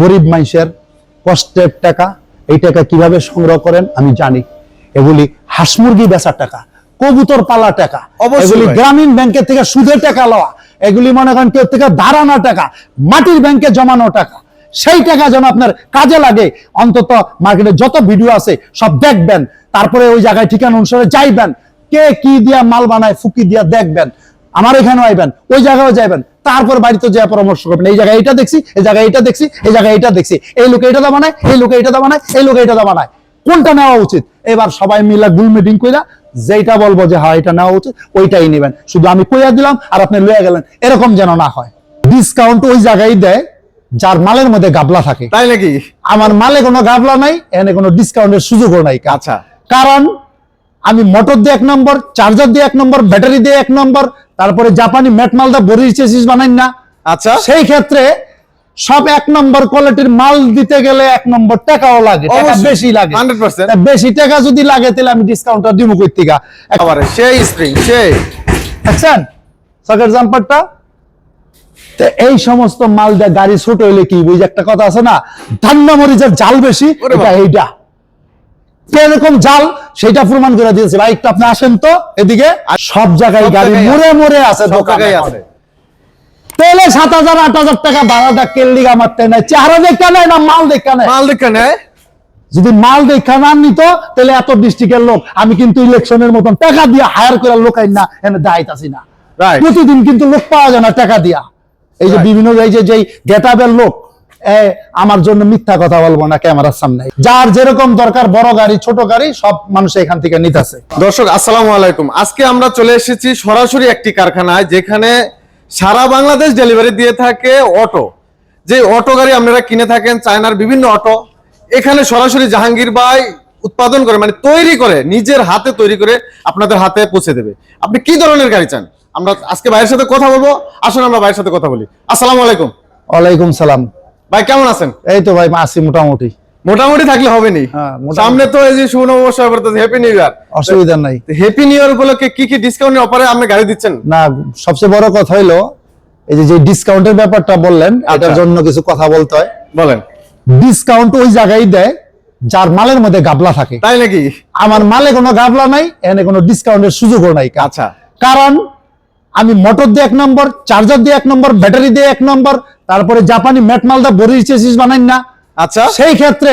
গরিব মানুষের কষ্টের টাকা এই টাকা কীভাবে সংগ্রহ করেন আমি জানি। এগুলি হাঁস মুরগি বেচার টাকা কবুতর পালা টাকা এগুলি গ্রামীণ ব্যাংকের থেকে সুদের টাকা লওয়া এগুলি মনে করেন কেউ থেকে ধারানো টাকা মাটির ব্যাংকে জমানো টাকা। সেই টাকা যেন আপনার কাজে লাগে অন্তত মার্কেটে যত ভিডিও আছে সব দেখবেন তারপরে ওই জায়গায় ঠিকানা অনুসারে যাইবেন কে কি দিয়া মাল বানায় ফুকি দিয়া দেখবেন। আমার এখানেও আইবেন ওই জায়গায় যাইবেন। তারপর বাড়িতে যা পরামর্শ করবেন এই জায়গায় এটা দেখছি এই জায়গায় এটা দেখছি এই জায়গায় এটা দেখছি এই লোকে এটা দা বানায় এই লোকে এটা দা বানায় এই লোকে এটা দা বানায় কোনটা নেওয়া উচিত? এবার সবাই মিলে গুল মিটিং কইরা যেটা বলব যে হ্যাঁ এটা নেওয়া উচিত ওইটাই নেবেন। শুধু আমি কইয়া দিলাম আর আপনি লইয়া গেলেন এরকম যেন না হয়। ডিসকাউন্ট ওই জায়গায় দেয় যার মালের মধ্যে গাবলা থাকে। তাই নাকি? আমার মালে কোনো গাবলা নাই এখানে কোনো ডিসকাউন্টের সুযোগও নাই। আচ্ছা। কারণ আমি মোটর দিয়ে এক নম্বর চার্জার দিয়ে এক নম্বর ব্যাটারি দিয়ে এক নম্বর তারপরে জাপানি ম্যাট মালদা বরির চেসিস বানাই না। আচ্ছা। সেই ক্ষেত্রে সব এক নম্বর কোয়ালিটির মাল দিতে গেলে এক নম্বর টাকাও লাগে টাকা বেশি লাগে। 100% বেশি টাকা যদি লাগে তাহলে আমি ডিসকাউন্টটা দিব কই থেকে আবারে সেই স্প্রিং সেই। দেখছেন? সকেট জাম্পারটা তো এই সমস্ত মাল দিয়ে গাড়ি ছোট হইলে কি বুঝ একটা কথা আছে না ধান্না মরিচের জাল বেশি এটা এইটা। এরকম জাল সেটা প্রমাণ করে দিয়েছে। ভাই একটু আপনি আসেন তো এদিকে। সব জায়গায় গাড়ি মোড়ে মোড়ে আছে দোকানে। আছে। তেলে সাত হাজার আট হাজার টাকা ভাড়াটা কেল্লি মারতে নেয়। চেহারা দেখা নেয় না মাল দেখা নেয়? মাল দেখে নেয়? যদি মাল দেখা না নিত তাহলে এত ডিস্ট্রিক্টের লোক আমি কিন্তু ইলেকশনের মতন টাকা দিয়ে হায়ার করে লোক আইন না এনে দায়িত্ব না। Right. প্রতিদিন কিন্তু লোক পাওয়া যায় না টাকা দিয়া। এই যে বিভিন্ন এই যে যেই গেটাবের লোক আমার জন্য মিথ্যা কথা বলব না ক্যামেরার সামনে। যার যেরকম দরকার বড় গাড়ি ছোট গাড়ি সব মানুষ এখান থেকে নিতেছে। দর্শক আসসালামু আলাইকুম। আজকে আমরা চলে এসেছি সরাসরি একটি কারখানায় যেখানে সারা বাংলাদেশ ডেলিভারি দিয়ে থাকে অটো। যে অটো গাড়ি আপনারা কিনে থাকেন চায়নার বিভিন্ন অটো এখানে সরাসরি জাহাঙ্গীর ভাই উৎপাদন করে মানে তৈরি করে নিজের হাতে তৈরি করে আপনাদের হাতে পৌঁছে দেবে। আপনি কি ধরনের গাড়ি চান? আমরা আজকে ভাইয়ের সাথে কথা বলব। আসুন আমরা ভাইয়ের সাথে কথা বলি। আসসালামু আলাইকুম। ওয়ালাইকুম সালাম। ভাই কেমন আছেন? এই তো ভাই আছি মোটামুটি। মোটামুটি থাকলে হবে নি হ্যাঁ। সামনে তো এই যে শুভ নববর্ষ করতেছে হ্যাপি নিউ ইয়ার অসুবিধা নাই। হ্যাপি নিউ ইয়ার উপলক্ষে কি কি ডিসকাউন্ট অফারে আপনি গাড়ি দিচ্ছেন? না সবচেয়ে বড় কথা হইল এই যে যে ডিসকাউন্টের ব্যাপারটা বললেন এটার আচ্ছা। জন্য কিছু কথা বলতে হয়। বলেন। ডিসকাউন্ট ওই জায়গায় দেয় যার মালের মধ্যে গাবলা থাকে। তাই নাকি? আমার মালে কোনো গাবলা নাই এখানে কোনো ডিসকাউন্টের সুযোগও নাই। আচ্ছা। কারণ আমি মোটর দিয়ে এক নম্বর চার্জার দিয়ে এক নম্বর ব্যাটারি দিয়ে এক নম্বর তারপরে জাপানি ম্যাট মালদা বরির চেসিস বানাই না। আচ্ছা। সেই ক্ষেত্রে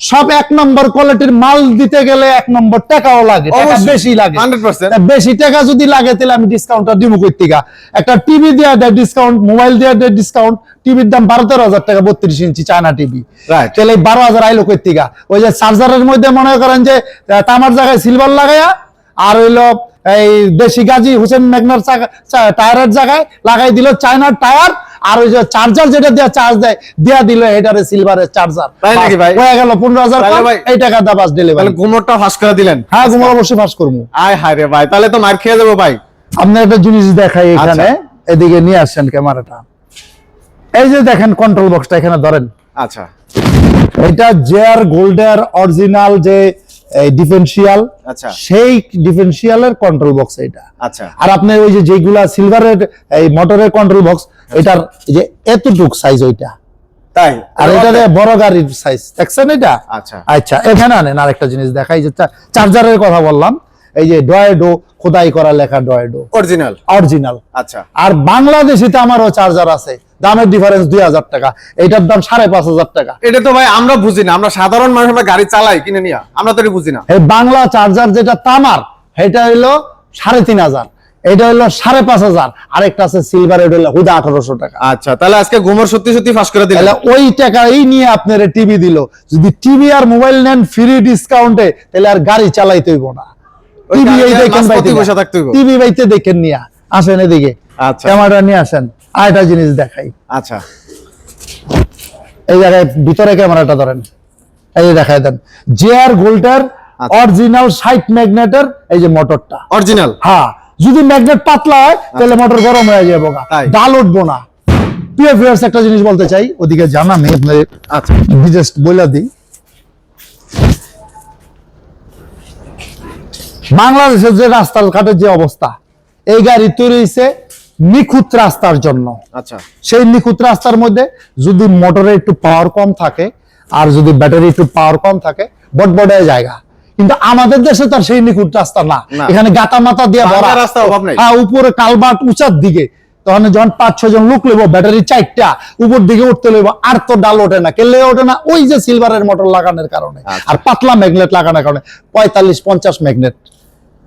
সব এক নম্বর কোয়ালিটির মাল দিতে গেলে এক নম্বর টাকাও লাগে টাকা বেশি লাগে। 100% বেশি টাকা যদি লাগে তাহলে আমি ডিসকাউন্টটা দিব কই থেকে একটা টিভি দেওয়া দেয় ডিসকাউন্ট মোবাইল দেওয়া দেয় ডিসকাউন্ট টিভির দাম বারো তেরো হাজার টাকা বত্রিশ ইঞ্চি চায়না টিভি. তাহলে এই বারো হাজার আইলো কই থেকে ওই যে চার্জারের মধ্যে মনে করেন যে তামার জায়গায় সিলভার লাগাইয়া আর হইল এই দেশি গাজী হুসেন মেঘনার টায়ারের জায়গায় লাগাই দিল চায়নার টায়ার আর ওই যে চার্জার যেটা দেওয়া চার্জ দেয় দেয়া দিল এটারে সিলভারের চার্জার তাই নাকি ভাই? হয়ে গেল পনেরো হাজার তাহলে ভাই- এই টাকা দা বাস তাহলে ডেলিভারি ঘুমোরটা ফাঁস করে দিলেন। হ্যাঁ ঘুমার অবশ্যই ফাঁস করব। আয় হায় রে ভাই তাহলে তো মার খেয়ে দেবো ভাই। আপনি একটা জিনিস দেখাই এখানে আচ্ছা। এদিকে নিয়ে আসছেন ক্যামেরাটা। এই যে দেখেন কন্ট্রোল বক্সটা এখানে ধরেন। আচ্ছা। এটা জেআর গোল্ডের অরিজিনাল যে ডিফেন্সিয়াল আচ্ছা। সেই ডিফেন্সিয়ালের কন্ট্রোল বক্স এটা। আচ্ছা। আর আপনার ওই যে যেগুলা সিলভারের এই মোটরের কন্ট্রোল বক্স এটার যে এতটুক সাইজ ওইটা। তাই? আর এটা বড় গাড়ির সাইজ দেখছেন এটা? আচ্ছা। আচ্ছা এখানে আনেন আরেকটা জিনিস দেখাই যে চার্জারের কথা বললাম। এই যে ডয়েডো খোদাই করা লেখা ডয়েডো অরিজিনাল অরিজিনাল আচ্ছা। আর বাংলাদেশিতে আমারও চার্জার আছে। দামের ডিফারেন্স দুই হাজার টাকা। এটার দাম সাড়ে পাঁচ হাজার টাকা। এটা তো ভাই আমরা বুঝি না। আমরা সাধারণ মানুষ আমরা গাড়ি চালাই কিনে নিয়া আমরা তো বুঝি না। এই বাংলা চার্জার যেটা তামার এটা হইল সাড়ে তিন হাজার। এটা হইল সাড়ে পাঁচ হাজার। আরেকটা আছে সিলভার এটা হইল হুদা আঠারোশো টাকা। আচ্ছা তাহলে আজকে ঘুমোর সত্যি সত্যি ফাঁস করে তাহলে ওই টাকাই নিয়ে আপনার টিভি দিল। যদি টিভি আর মোবাইল নেন ফ্রি ডিসকাউন্টে তাহলে আর গাড়ি চালাইতে হইব না। টিভি এই দেখেন হইব। টিভি বাইতে দেখেন নিয়া। আসেন এদিকে। আচ্ছা। ক্যামেরা নিয়ে আসেন। আর একটা জিনিস দেখাই। আচ্ছা। এই জায়গায় ভিতরে ক্যামেরাটা ধরেন। এই দেখাই দেন। জেআর আর আচ্ছা। অরিজিনাল সাইট ম্যাগনেটের এই যে মোটরটা। অরিজিনাল? হ্যাঁ যদি ম্যাগনেট পাতলা হয় তাহলে মোটর গরম হয়ে যাব। ডাল উঠবো না। প্রিয় ভিউয়ার্স একটা জিনিস বলতে চাই ওদিকে জানা নেই আচ্ছা। জাস্ট বলে দিই। বাংলাদেশের যে রাস্তার ঘাটের যে অবস্থা এই গাড়ি তৈরি হয়েছে নিখুঁত রাস্তার জন্য। আচ্ছা। সেই নিখুঁত রাস্তার মধ্যে যদি মোটরে একটু পাওয়ার কম থাকে আর যদি ব্যাটারি একটু পাওয়ার কম থাকে বটবটে জায়গা। কিন্তু আমাদের দেশে তো সেই নিখুঁত রাস্তা না। এখানে গাতা মাথা দিয়ে ভরা। রাস্তা অভাব নেই। হ্যাঁ উপরে কালবাট উঁচার দিকে। তখন যখন পাঁচ ছয় জন লোক লইব ব্যাটারি চারটা উপর দিকে উঠতে লইব আর তো ডাল ওঠে না। কেলে ওঠে না? ওই যে সিলভারের মোটর লাগানোর কারণে। আচ্ছা। আর পাতলা ম্যাগনেট লাগানোর কারণে। পঁয়তাল্লিশ পঞ্চাশ ম্যাগনেট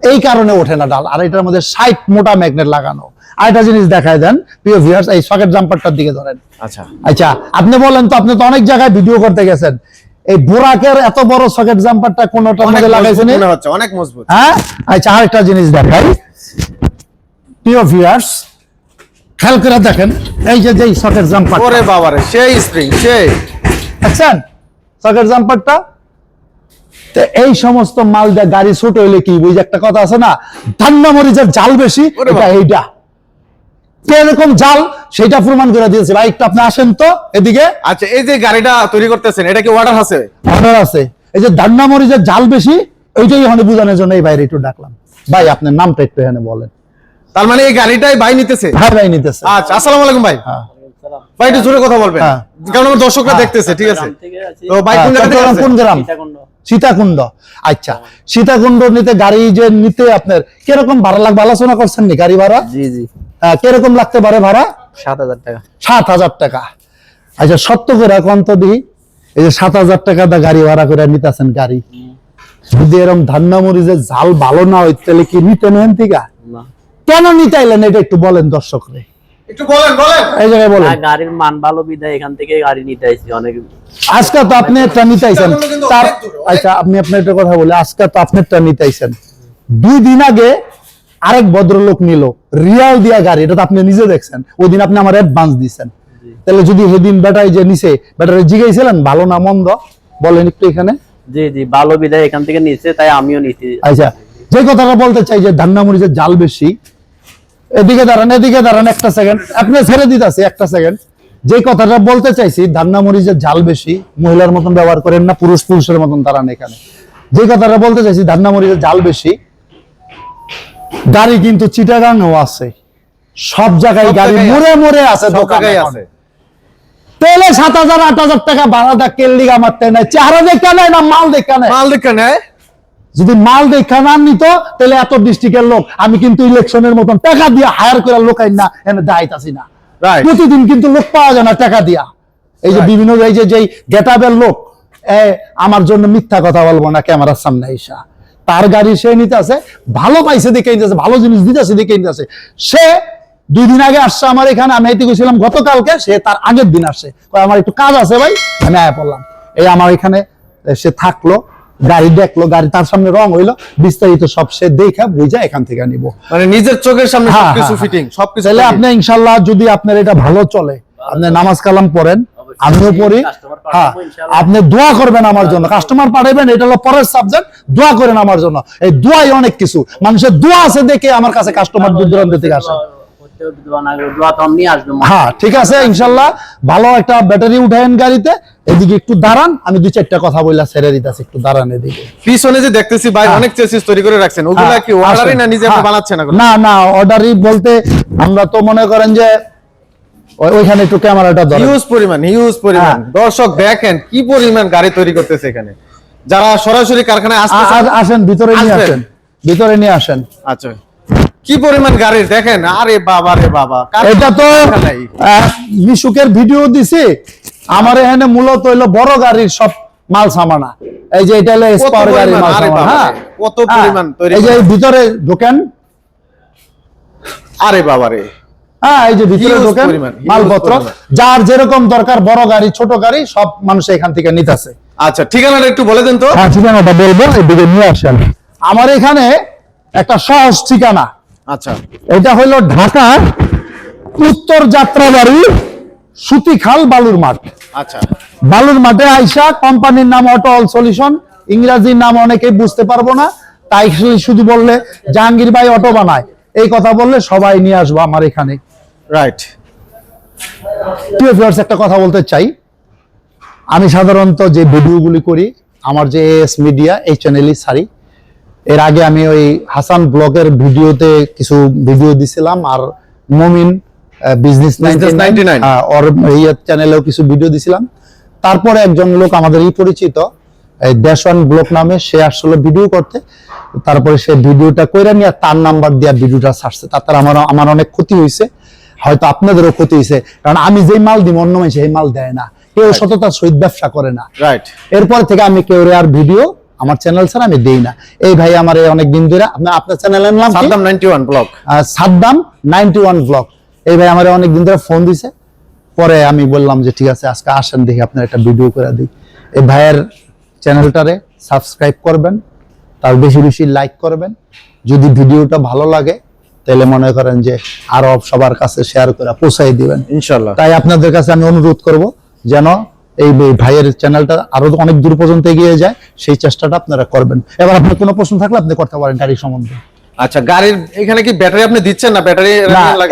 এই কারণে ওঠে না ডাল। আর এটার মধ্যে ষাট মোটা ম্যাগনেট লাগানো। আরেকটা জিনিস দেখায় দেন প্রিয় ভিউয়ার্স এই সকেট জাম্পারটার দিকে ধরেন। আচ্ছা। আচ্ছা আপনি বলেন তো আপনি তো অনেক জায়গায় ভিডিও করতে গেছেন। এই বোরাকের এত বড় সকেট জাম্পারটা কোনটার মধ্যে লাগাইছেন? হচ্ছে অনেক মজবুত। হ্যাঁ? আচ্ছা আরেকটা জিনিস দেখাই। প্রিয় ভিউয়ার্স খেয়াল করে দেখেন এই যে যেই সকেট জাম্পার ওরে বাবারে সেই স্প্রিং সেই। দেখছেন? সকেট জাম্পারটা তো এই সমস্ত মাল দিয়ে গাড়ি ছোট হইলে কি বুঝি একটা কথা আছে না ধান্না মরিচের জাল বেশি এটা এইটা। কীরকম জাল সেটা প্রমাণ করে দিয়েছে। ভাই একটু আপনি আসেন তো এদিকে। আচ্ছা এই যে গাড়িটা তৈরি করতেছেন এটা কি অর্ডার আছে? অর্ডার আছে। এই যে ধান্না মরিচের জাল বেশি ওইটাই এখানে বোঝানোর জন্য এই বাইরে একটু ডাকলাম। ভাই আপনার নামটা একটু এখানে বলেন। তার মানে এই গাড়িটাই ভাই নিতেছে? ভাই ভাই নিতেছে। আচ্ছা আসসালামু আলাইকুম ভাই। হ্যাঁ। ভাই একটু জোরে কথা বলবেন। হ্যাঁ। কারণ আমার দর্শকরা দেখতেছে ঠিক আছে? তো ভাই কোন হ্যাঁ, জায়গা থেকে কোন গ্রাম? সীতাকুণ্ড। আচ্ছা সীতাকুণ্ড নিতে গাড়ি যে নিতে আপনার কীরকম ভাড়া লাগবে? আলোচনা করছেন নি গাড়ি ভাড়া? জি জি। কীরকম লাগতে পারে ভাড়া? সাত হাজার টাকা। সাত হাজার টাকা। আচ্ছা সত্য করে এখন তো দিই? এই যে সাত হাজার টাকা দা গাড়ি ভাড়া করে নিতেছেন গাড়ি। যদি এরকম ধান্না মরিচের ঝাল ভালো না হয় তাহলে কি নিতে নেন না। কেন নিতে আইলেন এটা একটু বলেন দর্শকরে। একটু বলেন বলেন। এই জায়গায় বলেন। গাড়ির মান ভালো বিদায় এখান থেকে গাড়ি নিতে আইছি অনেক। আজকে তো আপনি একটা নিতে আইছেন সীতাকুণ্ড কিন্তু তার অনেক দূরে, অনেক- আচ্ছা আপনি আপনার একটা কথা বলে আজকে তো আপনি একটা নিতাইছেন। দুই দিন আগে আরেক ভদ্রলোক নিল রিয়াল দিয়া গাড়ি এটা তো আপনি নিজে দেখছেন ওই দিন আপনি আমার অ্যাডভান্স দিছেন। তাহলে যদি সেদিন বেটাই যে নিছে বেটারে জিগাইছিলেন ভালো না মন্দ? বলেন একটু এখানে। জি জি ভালো বিদায় এখান থেকে নিচ্ছে তাই আমিও নিচ্ছি আচ্ছা যে কথাটা বলতে চাই যে ধান্না মরিচের জাল বেশি এদিকে দাঁড়ান এদিকে দাঁড়ান একটা সেকেন্ড আপনি ছেড়ে দিতেছি একটা সেকেন্ড যে কথাটা বলতে চাইছি ধান্না মরিচের জাল বেশি মহিলার মতন ব্যবহার করেন না পুরুষ পুরুষের মতন দাঁড়ান এখানে যে কথাটা বলতে চাইছি ধান্না মরিচের জাল বেশি গাড়ি কিন্তু চিটাগাংও আছে। সব জায়গায় গাড়ি মোড়ে মোড়ে আছে দোকানে আছে। তেলে সাত হাজার আট হাজার টাকা ভাড়াটা কেল্লিগা মারতে নাই চেহারা দেখা নেয় না মাল দেখা নেয়? মাল দেখে নেয়? যদি মাল দেখা না নিত তাহলে এত ডিস্ট্রিক্টের লোক আমি কিন্তু ইলেকশনের মতন টাকা দিয়ে হায়ার করে লোক আইন না এনে দায়িত্ব না। প্রতিদিন কিন্তু লোক পাওয়া যায় না টাকা দিয়া। এই যে বিভিন্ন এই যে যেই গেটাবের লোক এ, আমার জন্য মিথ্যা কথা বলব না ক্যামেরার সামনে এসা তার গাড়ি সে নিতে আছে ভালো পাইছে দেখে নিতেছে ভালো জিনিস দিতেছে দেখে নিতেছে। সে দুই দিন আগে আসছে আমার এখানে আমি আইতে গেছিলাম গতকালকে সে তার আগের দিন আসছে। আমার একটু কাজ আছে ভাই আমি আয়া পড়লাম। এই আমার এখানে সে থাকল গাড়ি দেখল গাড়ি তার সামনে রং হইল বিস্তারিত সব সে দেখা বুঝা এখান থেকে নিব। মানে নিজের চোখের সামনে হ্যাঁ, সবকিছু হ্যাঁ, ফিটিং সবকিছু তাহলে আপনি ইনশাল্লাহ যদি আপনার এটা ভালো চলে আপনি নামাজ কালাম পড়েন। আমিও পড়ি। হ্যাঁ আপনি দোয়া করবেন আমার জন্য। কাস্টমার পাঠাবেন এটা হলো পরের সাবজেক্ট দোয়া করেন আমার জন্য। এই দোয়াই অনেক কিছু। মানুষের দোয়া আছে দেখে আমার কাছে কাস্টমার দূর দূরান্ত থেকে আসে। দোয়া তো আমি আসব। হ্যাঁ ঠিক আছে ইনশাল্লাহ ভালো একটা ব্যাটারি উঠায়েন গাড়িতে। এদিকে একটু দাঁড়ান আমি দুই চারটা কথা বললা ছেড়ে দিতেছি একটু দাঁড়ান এদিকে। পিছনে যে দেখতেছি ভাই হ্যাঁ। অনেক চেসিস তৈরি করে রাখছেন। ওগুলা হ্যাঁ, কি অর্ডারই না নিজে হ্যাঁ। বানাচ্ছেন? না না অর্ডারই বলতে আমরা তো মনে করেন যে ওইখানে একটু ক্যামেরাটা হিউজ পরিমাণ হিউজ পরিমাণ। হ্যাঁ। দর্শক দেখেন কি পরিমাণ গাড়ি তৈরি করতেছে এখানে। যারা সরাসরি কারখানায় আ- আসতেছে আসেন ভিতরে নিয়ে আসেন। ভিতরে নিয়ে আসেন। আচ্ছা। কি পরিমাণ গাড়ি দেখেন আরে বাবা রে বাবা। এটা তো মিশুকের ভিডিও দিছি। আমার এখানে মূলত হইল বড় গাড়ির সব মাল সামানা। এই যে এটা হলো স্পার গাড়ির মাল সামানা হ্যাঁ। কত হ্যাঁ, পরিমাণ তৈরি এই যে ভিতরে ঢোকেন। আরে বাবা রে হ্যাঁ এই যে ভিতরে ঢোকেন মালপত্র যার যেরকম দরকার বড় গাড়ি ছোট গাড়ি সব মানুষ এখান থেকে নিতেছে। আচ্ছা ঠিকানাটা একটু বলে দেন তো। হ্যাঁ ঠিকানাটা বলব এদিকে নিয়ে আসেন। আমার এখানে একটা সহজ ঠিকানা। আচ্ছা। এটা হইল ঢাকার উত্তর যাত্রাবাড়ি সুতিখাল বালুর মাঠ আচ্ছা। বালুর মাঠে আইসা কোম্পানির নাম অটো অল সলিউশন ইংরাজির নাম অনেকেই বুঝতে পারব না তাই শুধু- শুধু বললে জাহাঙ্গীর ভাই অটো বানায়। এই কথা বললে সবাই নিয়ে আসব আমার এখানে। রাইট প্রিয় viewers, একটা কথা বলতে চাই। আমি সাধারণত যে ভিডিওগুলি করি আমার যে এস মিডিয়া এই চ্যানেলই সারি। এর আগে আমি ওই হাসান ব্লগের ভিডিওতে কিছু ভিডিও দিছিলাম আর মমিন বিজনেস Business 99 ওর ইয়ে চ্যানেলেও কিছু ভিডিও দিছিলাম। তারপরে একজন লোক আমাদের এই পরিচিত এই দেশওয়ান ব্লক নামে সে আসলে ভিডিও করতে। তারপরে সে ভিডিওটা কইরা নিয়ে তার নাম্বার দিয়া ভিডিওটা ছাড়ছে তাতে আমার আমার অনেক ক্ষতি হয়েছে হয়তো আপনাদেরও ক্ষতি হয়েছে কারণ আমি যেই মাল দিব অন্য মানুষ সেই মাল দেয় না। কেউ সততার সহিত ব্যবসা করে না। রাইট এরপর থেকে আমি কেউ আর ভিডিও আমার চ্যানেল ছাড়া আমি দেই না। এই ভাই আমার এই অনেক দিন ধরে আপনার আপনার চ্যানেলের নাম? Saddam 91 block Saddam ninety one blog এই ভাই আমার অনেক দিন ধরে ফোন দিছে। পরে আমি বললাম যে ঠিক আছে আজকে আসেন দেখি আপনার একটা ভিডিও করে দিই। এই ভাইয়ের চ্যানেলটারে সাবস্ক্রাইব করবেন তার বেশি বেশি লাইক করবেন। যদি ভিডিওটা ভালো লাগে তাহলে মনে করেন যে আরও সবার কাছে শেয়ার করে পৌঁছাই দিবেন। ইনশাআল্লাহ। তাই আপনাদের কাছে আমি অনুরোধ করব যেন এই ভাইয়ের চ্যানেলটা আরও অনেক দূর পর্যন্ত এগিয়ে যায় সেই চেষ্টাটা আপনারা করবেন। এবার আপনার কোনো প্রশ্ন থাকলে আপনি করতে পারেন গাড়ি সম্বন্ধে। আচ্ছা গাড়ির এখানে কি ব্যাটারি আপনি দিচ্ছেন না? ব্যাটারি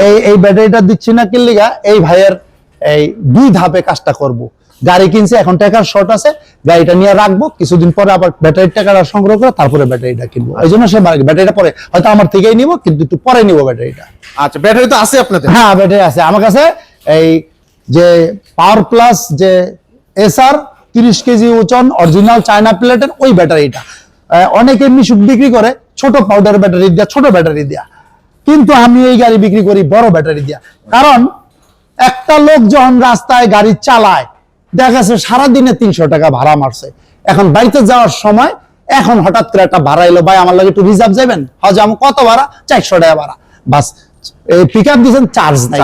এই এই ব্যাটারিটা দিচ্ছি না কি লিগা এই ভাইয়ের এই দুই ধাপে কাজটা করব। গাড়ি কিনছে এখন টাকার শর্ট আছে গাড়িটা নিয়ে রাখব কিছুদিন পরে আবার ব্যাটারির টাকাটা সংগ্রহ করে তারপরে ব্যাটারিটা কিনবো। এই জন্য সে ব্যাটারিটা পরে হয়তো আমার থেকেই নিব কিন্তু একটু পরে নিব ব্যাটারিটা আচ্ছা ব্যাটারি তো আছে আপনাদের? হ্যাঁ ব্যাটারি আছে। আমার কাছে এই যে পাওয়ার প্লাস যে এসআর তিরিশ কেজি ওজন অরিজিনাল চায়না প্লেটের ওই ব্যাটারিটা অনেকে মিশুক বিক্রি করে ছোট পাউডার ব্যাটারি দিয়া ছোট ব্যাটারি দিয়া। কিন্তু আমি এই গাড়ি বিক্রি করি বড় ব্যাটারি দিয়া। কারণ একটা লোক যখন রাস্তায় গাড়ি চালায় দেখা যাচ্ছে সারাদিনে তিনশো টাকা ভাড়া মারছে। এখন বাড়িতে যাওয়ার সময় এখন হঠাৎ করে একটা ভাড়া এলো ভাই আমার লাগে একটু রিজার্ভ যাবেন? হজ আমি কত ভাড়া? চারশো টাকা ভাড়া। বাস পিক আপ দিয়েছেন চার্জ নাই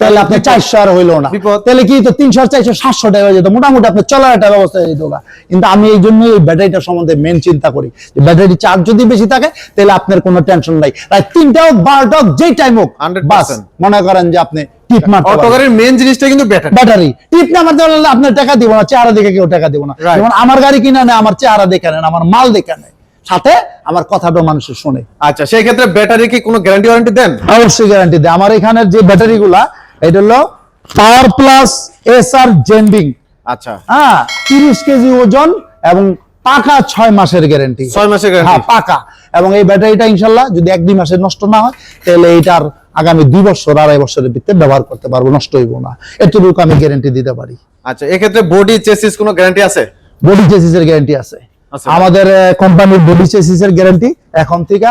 তাহলে আপনার চারশো আর হইল না। তাহলে কি তো তিনশো চারশো সাতশো টাকা হয়ে যেত? মোটামুটি আপনার চলার একটা ব্যবস্থা যেত কিন্তু আমি এই জন্য এই ব্যাটারিটা সম্বন্ধে মেন চিন্তা করি। যে ব্যাটারি চার্জ যদি বেশি থাকে তাহলে আপনার কোনো টেনশন নাই। রাত তিনটা হোক বারোটা হোক যেই টাইম হোক 100% বাস মনে করেন যে আপনি টিপ মারতে অটো পারবেন। গাড়ির মেন জিনিসটা কিন্তু ব্যাটারি ব্যাটারি টিপ না মারতে পারলে আপনার টাকা দিব না চেহারা দেখে কেউ টাকা দিব না। যেমন আমার গাড়ি কিনা নেয় আমার চেহারা দেখে নেন আমার মাল দেখে নেয় সাথে আমার মানুষের শোনে। আচ্ছা সেই ক্ষেত্রে ব্যাটারি কি কোনো গ্যারান্টি ওয়ারেন্টি দেন? অবশ্যই গ্যারান্টি দেয়। আমার এখানের যে ব্যাটারি গুলা এটা হলো পাওয়ার প্লাস এস আর জেন্ডিং আচ্ছা। হ্যাঁ তিরিশ কেজি ওজন এবং পাকা ছয় মাসের গ্যারান্টি ছয় মাসের হ্যাঁ পাকা। এবং এই ব্যাটারিটা ইনশাল্লাহ যদি এক দুই মাসে নষ্ট না হয় তাহলে এইটার আগামী দুই বছর আড়াই বছরের ভিতরে ব্যবহার করতে পারব নষ্ট হইব না। এতটুকু আমি গ্যারান্টি দিতে পারি। আচ্ছা এক্ষেত্রে বডি চেসিস কোনো গ্যারান্টি আছে? বডি চেসিস এর গ্যারান্টি আছে। আচ্ছা। আমাদের কোম্পানির বডি চেসিস এর গ্যারান্টি এখন থেকে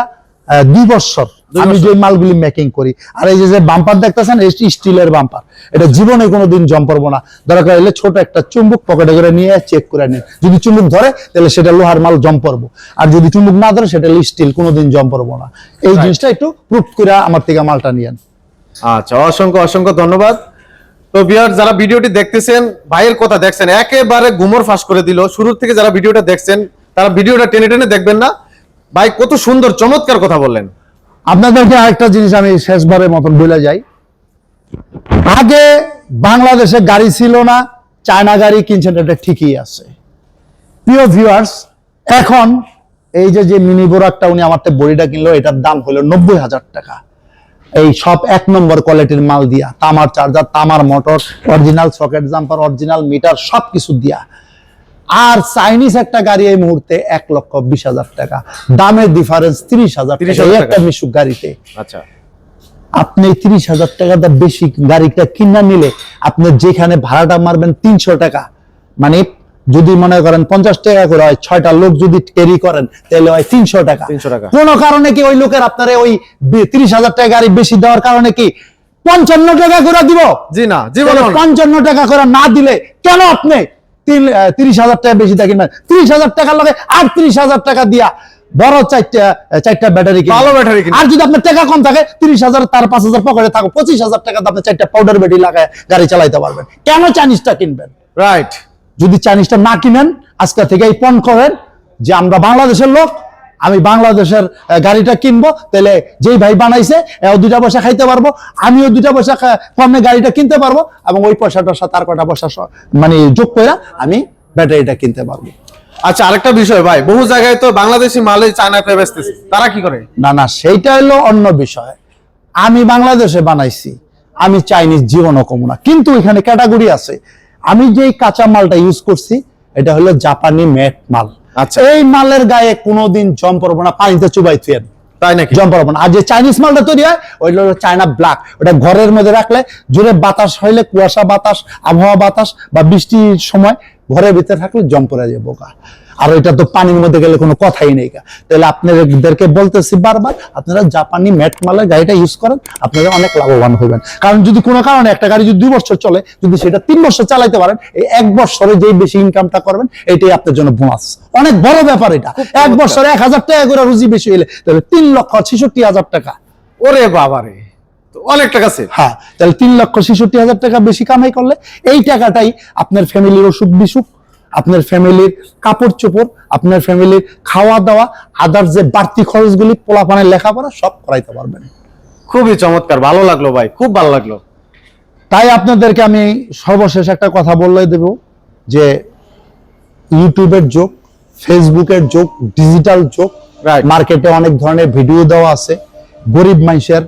দুই বছর আমি যে মালগুলি মেকিং করি। আর এই যে বাম্পার দেখতেছেন এটি স্টিলের বাম্পার এটা জীবনে কোনোদিন জম পড়ব না। দরকার হলে ছোট একটা চুম্বক পকেটে করে নিয়ে চেক করে নিন। যদি চুম্বক ধরে তাহলে সেটা লোহার মাল জম পড়ব আর যদি চুম্বক না ধরে সেটা স্টিল কোনোদিন জম পড়ব না। এই জিনিসটা একটু প্রুফ করে আমার থেকে মালটা নিয়েন। আচ্ছা অসংখ্য অসংখ্য ধন্যবাদ। তো বিয়ার যারা ভিডিওটি দেখতেছেন ভাইয়ের কথা দেখছেন একেবারে গুমর ফাঁস করে দিল। শুরু থেকে যারা ভিডিওটা দেখছেন তারা ভিডিওটা টেনে টেনে দেখবেন না। ভাই, কত সুন্দর, চমৎকার কথা বললেন। আপনাদেরকে আরেকটা জিনিস আমি শেষবারের মতন বলে যাই। আগে বাংলাদেশে গাড়ি ছিল না, চায়না গাড়ি কিনছেন, এটা ঠিকই আছে। প্রিয় ভিউয়ার্স এখন এই যে যে মিনি বোরাকটা উনি আমার বড়িটা কিনলো, এটার দাম হলো নব্বই হাজার টাকা। এই সব এক নম্বর কোয়ালিটির মাল দিয়া, তামার চার্জার তামার motor original socket jumper original meter সব কিছু দিয়া। আর চাইনিজ একটা গাড়ি এই মুহূর্তে এক লক্ষ বিশ হাজার টাকা। দামের ডিফারেন্স তিরিশ হাজার 30,000 টাকা এই টাকা। একটা মিশুক গাড়িতে। আচ্ছা। আপনি তিরিশ হাজার টাকা দা বেশি গাড়িটা কিনা নিলে আপনি যেখানে ভাড়াটা মারবেন তিনশো টাকা। মানে যদি মনে করেন পঞ্চাশ টাকা করে হয় ছয়টা লোক যদি ক্যারি করেন তাহলে হয় তিনশো টাকা। 300 টাকা। কোনো কারণে কি ওই লোকের আপনার ওই তিরিশ হাজার টাকা গাড়ি বেশি দেওয়ার কারণে কি পঞ্চান্ন টাকা করে দিব? জি না জীবনে পঞ্চান্ন টাকা করে না দিলে কেন আপনি তিন- তিরিশ হাজার টাকা বেশি থাকে না তিরিশ হাজার টাকার লগে আর তিরিশ হাজার টাকা দিয়া বড় চারটা চারটা ব্যাটারি ভালো ব্যাটারি আর যদি আপনার টাকা কম থাকে তিরিশ হাজার তার পাঁচ হাজার পকেটে থাকো পঁচিশ হাজার টাকা আপনি চারটা পাউডার ব্যাটারি লাগায় গাড়ি চালাইতে পারবেন। কেন চাইনিজটা কিনবেন? রাইট যদি চাইনিজটা না কিনেন আজকে থেকে এই পণ করেন যে আমরা বাংলাদেশের লোক আমি বাংলাদেশের গাড়িটা কিনবো তাহলে যেই ভাই বানাইছে এও দুইটা পয়সা খাইতে পারব আমিও দুইটা পয়সা কমে গাড়িটা কিনতে পারব এবং ওই পয়সাটার সাথে আর কটা পয়সা মানে যোগ করে আমি ব্যাটারিটা কিনতে পারব। আচ্ছা আরেকটা বিষয় ভাই বহু জায়গায় তো বাংলাদেশি মালে চায়নাতে বেচতেছে তারা কি করে? না না সেইটা হলো অন্য বিষয়। আমি বাংলাদেশে বানাইছি আমি চাইনিজ জীবনও কমু না কিন্তু এখানে ক্যাটাগরি আছে। আমি যেই কাঁচা মালটা ইউজ করছি এটা হলো জাপানি মেট মাল। আচ্ছা। এই মালের গায়ে কোনোদিন জম পড়ব না পানিতে চুবাই থুয়েন তাই নাকি? জম পড়ব না। আর যে চাইনিজ মালটা তৈরি হয় ওইটা হলো চায়না ব্ল্যাক ওটা ঘরের মধ্যে রাখলে জোরে বাতাস হইলে কুয়াশা বাতাস আবহাওয়া বাতাস বা বৃষ্টির সময় ঘরের ভিতরে থাকলে জম পড়ে যায় বোকা। আর এটা তো পানির মধ্যে গেলে কোনো কথাই নেই। তাহলে আপনাদেরকে বলতেছি বারবার আপনারা জাপানি ম্যাট মালের গাড়িটা ইউজ করেন আপনারা অনেক লাভবান হবেন। কারণ যদি কোনো কারণে একটা গাড়ি যদি দুই বছর চলে যদি সেটা তিন বছর চালাইতে পারেন এই এক বছরে যেই বেশি ইনকামটা করবেন এটাই আপনার জন্য বোনাস অনেক বড় ব্যাপার এটা। এক বছরে এক হাজার টাকা করে রুজি বেশি হলে তাহলে তিন লক্ষ ছেষট্টি হাজার টাকা। ওরে বাবারে অনেক টাকা আছে হ্যাঁ তাহলে তিন লক্ষ ছেষট্টি হাজার টাকা বেশি কামাই করলে এই টাকাটাই আপনার ফ্যামিলির অসুখ বিসুখ আপনার ফ্যামিলির কাপড় চোপড় আপনার ফ্যামিলির খাওয়া দাওয়া আদার যে বাড়তি খরচগুলি পোলাপানের লেখাপড়া সব করাইতে পারবেন। খুবই চমৎকার ভালো লাগল ভাই খুব ভালো লাগল। তাই আপনাদেরকে আমি সর্বশেষ একটা কথা বললে দেব যে ইউটিউবের যুগ ফেসবুকের যুগ ডিজিটাল যোগ মার্কেটে অনেক ধরনের ভিডিও দেওয়া আছে। গরিব মানুষের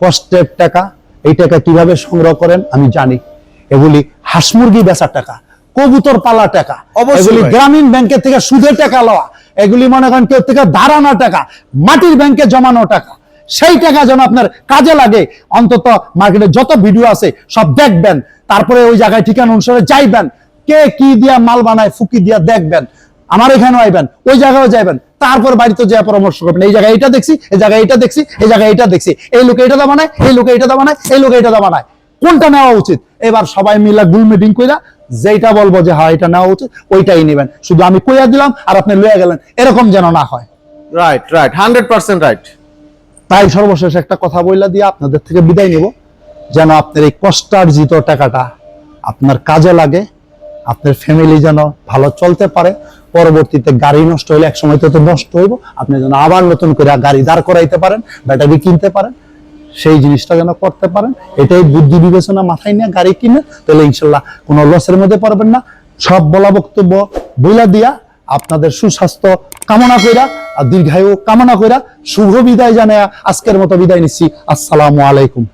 কষ্টের টাকা এই টাকা কীভাবে সংগ্রহ করেন আমি জানি। এগুলি হাঁস মুরগি বেচার টাকা কবুতর পালা টাকা। অবশ্যই এগুলি গ্রামীণ ব্যাংকের থেকে সুদের টাকা লওয়া। এগুলি মনে করেন কেউ থেকে ধারানো টাকা মাটির ব্যাংকে জমানো টাকা। সেই টাকা যেন আপনার কাজে লাগে। অন্তত মার্কেটে যত ভিডিও আছে সব দেখবেন। তারপরে ওই জায়গায় ঠিকানা অনুসারে যাইবেন। কে কি দিয়া মাল বানায় ফুকি দিয়া দেখবেন। আমার এখানেও আইবেন ওই জায়গায় যাইবেন। তারপর বাড়িতে যা পরামর্শ করবেন। এই জায়গায় এটা দেখছি এই জায়গায় এটা দেখছি এই জায়গায় এটা দেখছি। এই লোকে এটা দা বানায় এই লোকে এটা দা বানায় এই লোকে এটা দা বানায় কোনটা নেওয়া উচিত? এবার সবাই মিলে গুল মিটিং কইরা যেটা বলব যে হ্যাঁ এটা নেওয়া উচিত ওইটাই নেবেন। শুধু আমি কইয়া দিলাম আর আপনি লইয়া গেলেন এরকম যেন না হয়। Right right hundred percent right তাই সর্বশেষ একটা কথা বইলা দিয়ে আপনাদের থেকে বিদায় নিব। যেন আপনার এই কষ্টার্জিত টাকাটা আপনার কাজে লাগে আপনার ফ্যামিলি যেন ভালো চলতে পারে পরবর্তীতে গাড়ি নষ্ট হইলে এক সময় তো তো নষ্ট হইব আপনি যেন আবার নতুন করে গাড়ি দাঁড় করাইতে পারেন ব্যাটারি কিনতে পারেন সেই জিনিসটা যেন করতে পারেন, এটাই বুদ্ধি বিবেচনা মাথায় নিয়ে গাড়ি কিনে, তাহলে ইনশাল্লাহ কোনো লসের মধ্যে পারবেন না। সব বলা বক্তব্য বইলা দিয়া আপনাদের সুস্বাস্থ্য কামনা কইরা আর দীর্ঘায়ু কামনা কইরা শুভ বিদায় জানায়া আজকের মতো বিদায় নিচ্ছি। আসসালামু আলাইকুম।